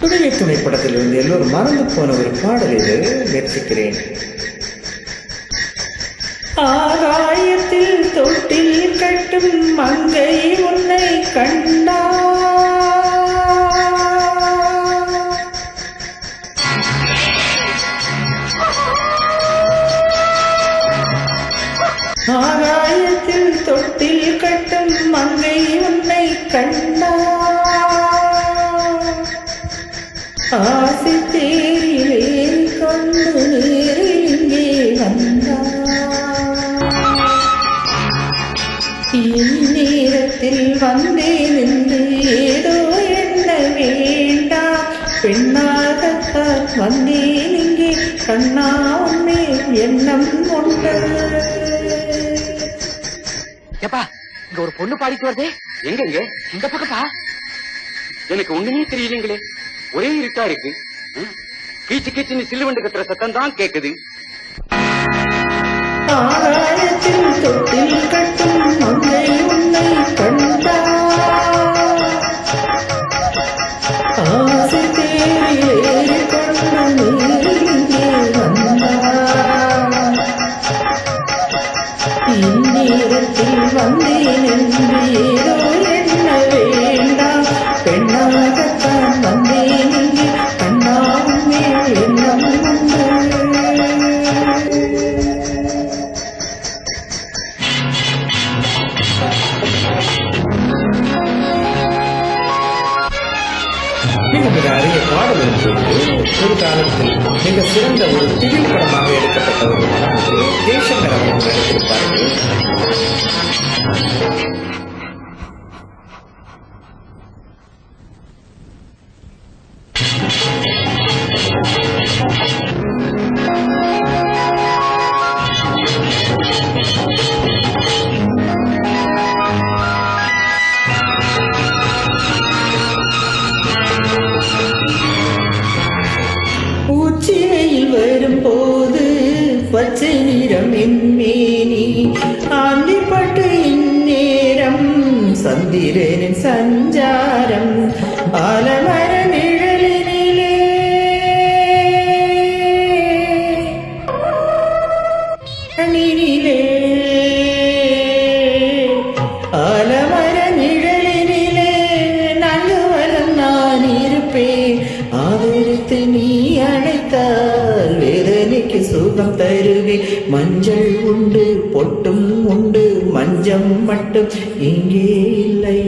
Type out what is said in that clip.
துணிவை துணை படத்திலிருந்து எல்லோரும் மறந்து போன ஒரு பாடல் இது. நேர்த்திக்கிறேன் ஆகாயத்தில் தொட்டில் கட்டும் மங்கை உன்னை கண்டா. ஆகாயத்தில் தொட்டில் கட்டும் மங்கை உன்னை கண்டா. ஆசை தேரிலே கொண்டு நேரில் இங்கே வந்தா இந்நேரத்தில் வந்தேன் என்று ஏதோ என்ன வேண்டா பெண்ணாகத்தான் வந்தேன் இங்கே கண்ணா உன்மே எண்ணம் உண்டு ஏப்பா இங்க ஒரு பொண்ணு பாடிட்டு வருதே. எங்க இங்க? இந்த பக்கப்பா எனக்கு ஒண்ணுமே தெரியலீங்களே. ஒரே இருட்டா இருக்கு. ம்? கீச்சு கீச்சுன்னு சில்லுவண்டு கத்துற சத்தம் தான் கேக்குது. ஆகாயத்தில் தொட்டில் கட்டும் மங்கை உன்னை கண்டா ஆசை இங்கே வந்தா இந்நேரத்தில் வந்தேன் என்று ஏதோ என்ன வேண்டாம். பெண்ணாக வந்தேன். இங்கே மிக அரிய பாடல் ஒரு காலத்தில் மிக சிறந்த ஒரு படமாக எடுக்கப்பட்ட ஒரு வரும்போது பச்சை நிறம் என்மேனி ஆண்டிப்பட்டு இந்நேரம் சந்திரனின் சஞ்சாரம் பாலமர நிழலினிலே. கண்ணினிலே ஆலமர நிழலினிலே நல்லவரம் நான் இருப்பேன். ஆதரித்து நீ அழை தலைக்கு சுகம் தருவேன் மஞ்சள் உண்டு பொட்டும் உண்டு மஞ்சம் மட்டும் இங்கே இல்லை.